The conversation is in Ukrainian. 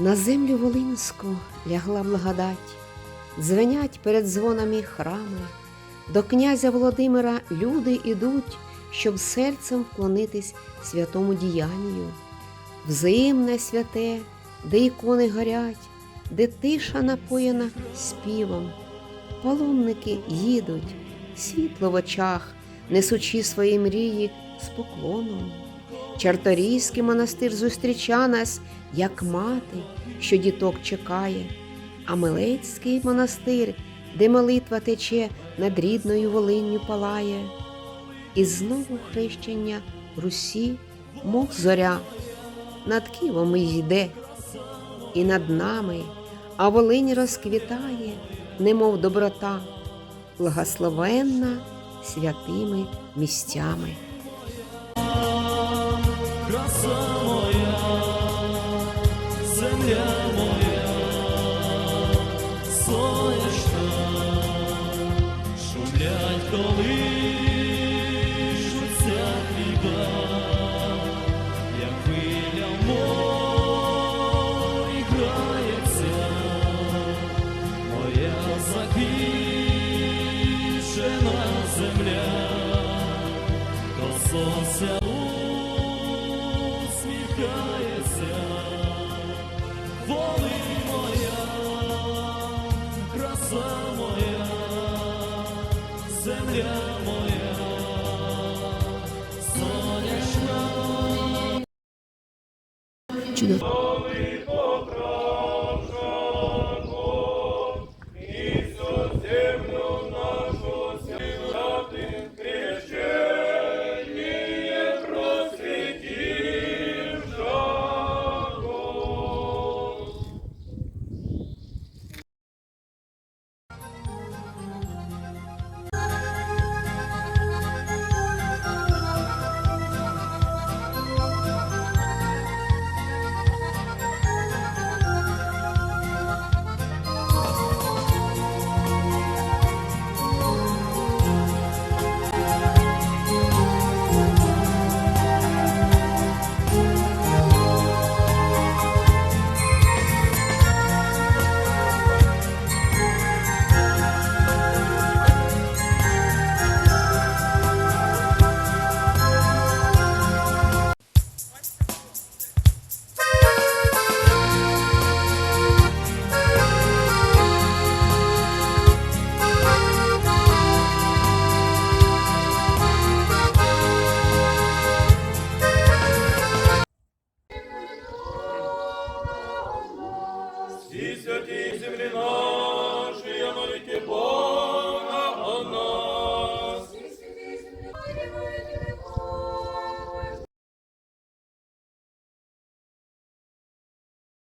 На землю Волинську лягла благодать, дзвенять перед дзвонами храми, до князя Володимира люди ідуть, щоб серцем вклонитись святому діянню. Взаємне святе, де ікони горять, де тиша напоєна співом. Паломники їдуть, світло в очах, несучи свої мрії з поклоном. Чарторійський монастир зустріча нас, як мати, що діток чекає, а Милецький монастир, де молитва тече, над рідною Волинню палає. І знову хрещення Русі, мов зоря, над Києвом йде, і над нами, а Волинь розквітає, немов доброта, благословенна святими місцями. Краса моя, земля моя, сонячна, шумлять колишуться хліба, як хвиля мой грається, моя заквічена земля, до сонця усміхається, воли моя, краса моя, земля моя, сонячна. Чудово. Всі